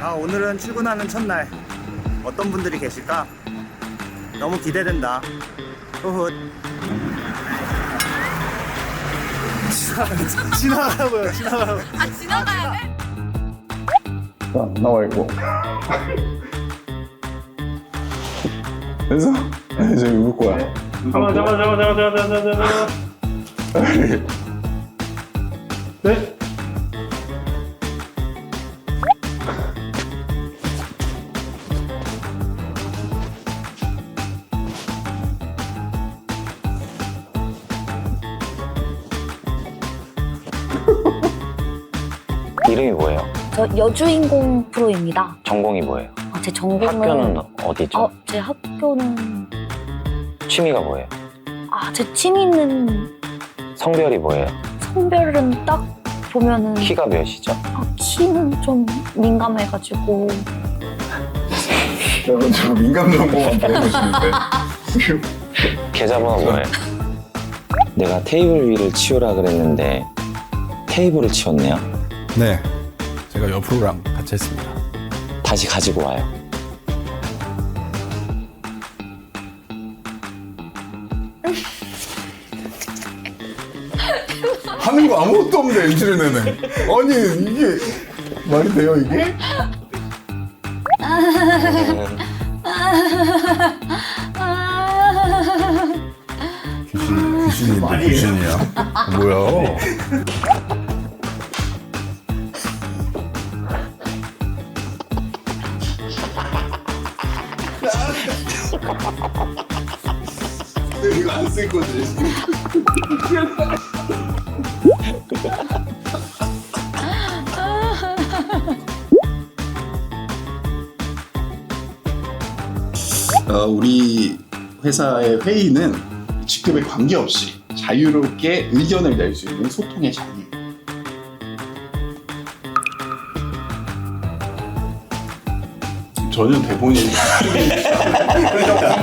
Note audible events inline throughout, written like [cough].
아, 오늘은 출근하는 첫날. 어떤 분들이 계실까? 너무 기대된다. 후훗. 지나- [laughs] 지나가라고요, 지나가라고. 아 지나가야 돼? 야, 나와 있고. 그래서 이제 입을 거야. 잠깐만 잠깐만 잠깐만 잠깐만 잠깐만 잠깐만 [laughs] 빨리. 네? 이름이 뭐예요? 저 여주인공 프로입니다. 전공이 뭐예요? 아, 제 전공은 학교는 어디죠? 어, 제 학교는 취미가 뭐예요? 아, 제 취미는 성별이 뭐예요? 성별은 딱 보면은 키가 몇이죠? 아, 키는 좀 민감해가지고 [laughs] 여러분 저 민감 정보만 보여주시는데. [laughs] 계좌번호 뭐예요? [laughs] 내가 테이블 위를 치우라 그랬는데 테이블을 치웠네요. 네, 제가 옆으로랑 같이 했습니다. 다시 가지고 와요. [laughs] 하는 거 아무것도 없는데 엔지를 내네. 아니 이게 말이 돼요 이게? 귀신 귀신인데 귀신이야. 뭐야? [laughs] 안. 어, 우리 회사의 회의는 직급에 관계없이 자유롭게 의견을 낼 수 있는 소통의 자유. 저는 대본이 [laughs]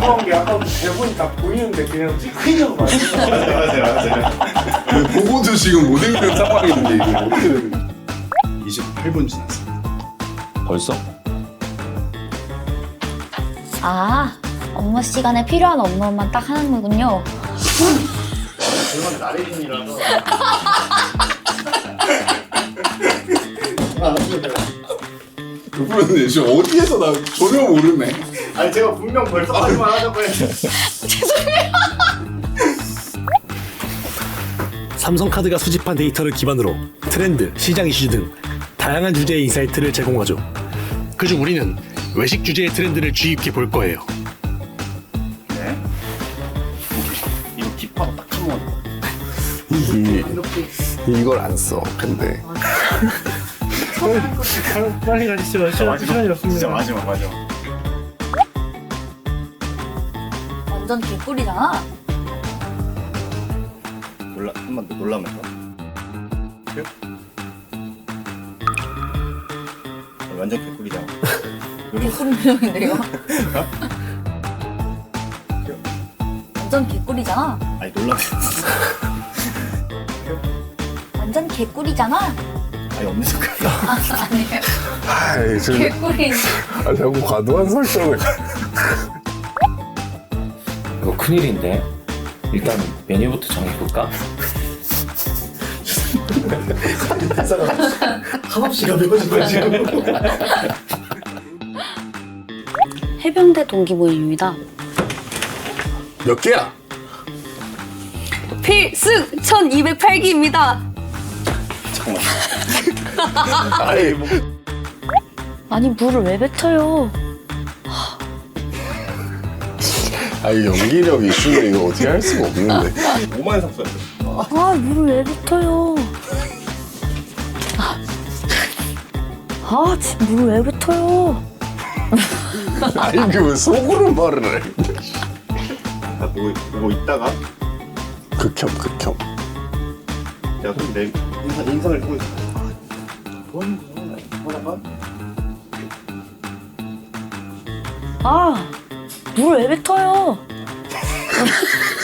궁금한 게 아까 대본이 다 보이는데 그냥 찍히려고 [laughs] 말했어 맞아요, 맞아요. 보고도 지금 못 읽는 상황인데 이거 어떻게 되는 거야? 28분 지났어요. 벌써? 아 업무 시간에 필요한 업무만 딱 하는 거군요. 그건 나레인이라서. [laughs] 그분은 지금 어디에서 나 전혀 모르네. 아니, 제가 분명 벌써까지만 하자고 했는데. [laughs] 삼성카드가 수집한 데이터를 기반으로 트렌드, 시장 이슈 등 다양한 주제의 인사이트를 제공하죠. 그중 우리는 외식 주제의 트렌드를 주의 깊게 볼 거예요. 네. 이거 키퍼 딱한 번. 이 이걸 안 써. 근데 빨리 가시죠 시간, 시간이 없습니다 진짜 마지막, 마지막. 완전 개꿀이잖아. 놀라, 한번더 놀라면서. 완전 개꿀이잖아. 개꿀 표정인데 이거. 완전 개꿀이잖아. 아니, 놀라면서. 완전 개꿀이잖아. 아니, 없는 순간. 아니에요. 아이 지금 개꿀이. 아, 자꾸 과도한 설정을. 이거 큰일인데. 일단 메뉴부터 정해볼까? 한없이가 매거진 거야 지금 해병대 동기 모임입니다. 몇 개야? 필승 1208기입니다. 아니 뭐 아니 물을 왜 뱉어요? 아니 연기력 이슈는 이거 어떻게 할 수가 없는데. 5만 삭수야. 아 물을 왜 뱉어요? 아 지금 물을 왜 뱉어요? 아니 그 속으로 말을 해. 나 보고, 보고 있다가, 극혐 극혐. 내가 그럼 내 인상, 인상을 하는 거야? 뭐라고? 아 물을 왜 뱉어요? [laughs]